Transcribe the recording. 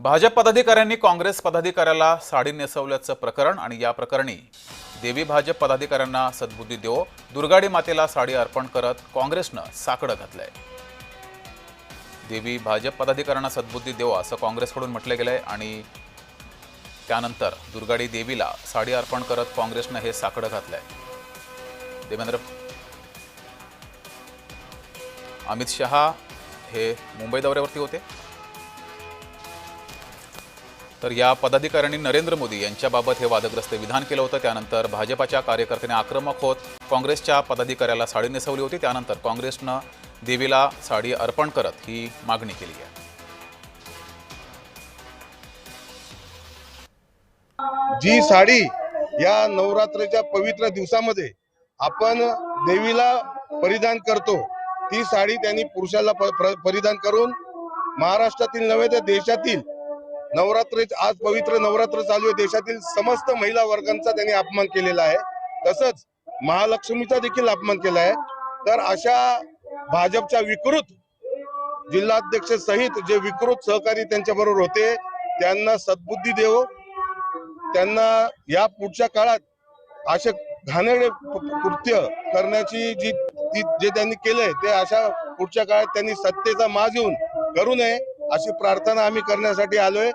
भाजप पदाधिकाऱ्यांनी काँग्रेस पदाधिकाऱ्याला साडी नेसवल्याचं प्रकरण आणि या प्रकरणी देवी भाजप पदाधिकाऱ्यांना सद्बुद्धी देवो दुर्गाडी मातेला साडी अर्पण करत काँग्रेसनं साकडं घातलंय. देवी भाजप पदाधिकाऱ्यांना सद्बुद्धी देवो असं काँग्रेसकडून म्हटलं गेलंय आणि त्यानंतर दुर्गाडी देवीला साडी अर्पण करत काँग्रेसनं हे साकडं घातलंय. देवेंद्र अमित शहा हे मुंबई दौऱ्यावरती होते. तर या पदाधिकाऱ्यांनी नरेंद्र मोदी यांच्याबाबत हे वादग्रस्त विधान केलं होतं. त्यानंतर भाजपाच्या कार्यकर्त्यांनी आक्रमक होत काँग्रेसच्या पदाधिकाऱ्याला साडी नेसवली होती. त्यानंतर काँग्रेसनं देवीला साडी अर्पण करत ही मागणी केली आहे. जी साडी या नवरात्रीच्या पवित्र दिवसामध्ये आपण देवीला परिधान करतो ती साडी त्यांनी पुरुषाला परिधान करून महाराष्ट्रातील नव्हे तर देशातील नवरात्र आज पवित्र नवरात्र चालू आहे. देशातील समस्त महिला वर्गांचा त्यांनी अपमान केलेला आहे. तसंच महालक्ष्मीचा देखील अपमान केला आहे. तर अशा भाजपच्या विकृत जिल्हाध्यक्ष सहित जे विकृत सहकारी त्यांच्या बरोबर होते त्यांना सद्बुद्धी देव त्यांना या पुढच्या काळात असे घाणेरडे कृत्य करण्याची जी ती जे त्यांनी केलंय ते अशा पुढच्या काळात त्यांनी सत्तेचा माज येऊन करू नये अशी प्रार्थना आम्ही करण्यासाठी आलोय.